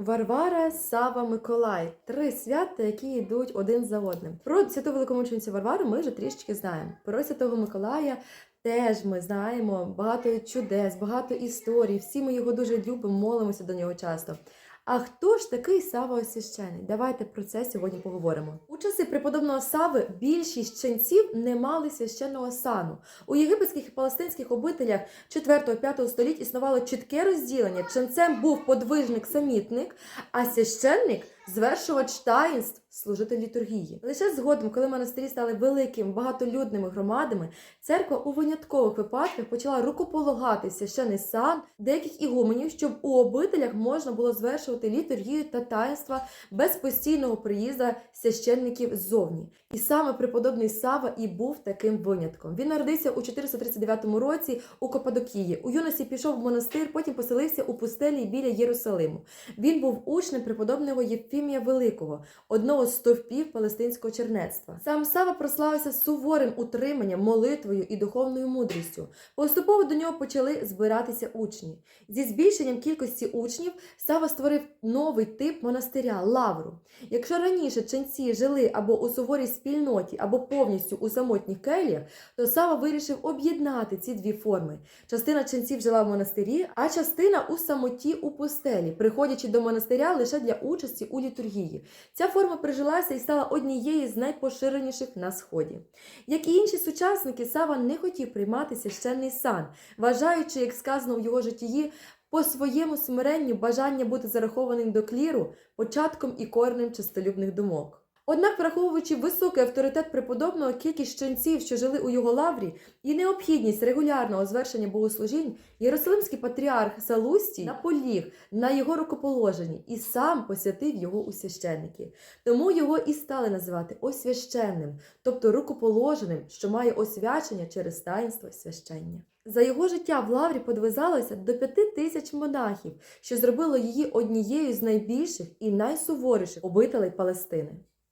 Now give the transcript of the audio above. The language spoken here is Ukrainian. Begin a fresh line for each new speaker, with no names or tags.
Варвара, Сава, Миколай три свята, які йдуть один за одним. Про святу великомученицю Варвару ми вже трішечки знаємо. Про святого Миколая теж ми знаємо багато чудес, багато історій. Всі ми його дуже любимо, молимося до нього часто. А хто ж такий Сава Освящений? Давайте про це сьогодні поговоримо. У часи преподобного Сави більшість ченців не мали священного сану. У єгипетських і палестинських обителях 4-5 століть існувало чітке розділення. Ченцем був подвижник-самітник, а священник звершувач таїнств, служитель літургії. Лише згодом, коли монастирі стали великими багатолюдними громадами, церква у виняткових випадках почала рукополагати в священий сан деяких ігуменів, щоб у обителях можна було звершувати літургію та таїнства без постійного приїзду священників ззовні. І саме преподобний Сава і був таким винятком. Він народився у 439 році у Кападокії. У юності пішов в монастир, потім поселився у пустелі біля Єрусалиму. Він був учнем преподобного Євфімія Великого, одного з стовпів палестинського чернецтва. Сам Сава прославився суворим утриманням, молитвою і духовною мудрістю. Поступово до нього почали збиратися учні. Зі збільшенням кількості учнів Сава створив новий тип монастиря лавру. Якщо раніше ченці жили або у суворій спільноті, або повністю у самотніх келіях, то Сава вирішив об'єднати ці дві форми. Частина ченців жила в монастирі, а частина у самоті у пустелі, приходячи до монастиря лише для участі у літургії. Ця форма прижилася і стала однією з найпоширеніших на сході. Як і інші сучасники, Сава не хотів приймати священний сан, вважаючи, як сказано в його житті, по своєму смиренню бажання бути зарахованим до кліру початком і коренем чистолюбних думок. Однак, враховуючи високий авторитет преподобного, кількість ченців, що жили у його лаврі, і необхідність регулярного звершення богослужінь, Єрусалимський патріарх Салустій наполіг на його рукоположенні і сам посвятив його у священники. Тому його і стали називати освященним, тобто рукоположеним, що має освячення через таїнство священня. За його життя в лаврі подвизалося до п'яти тисяч монахів, що зробило її однією з найбільших і найсуворіших обителей Палестини.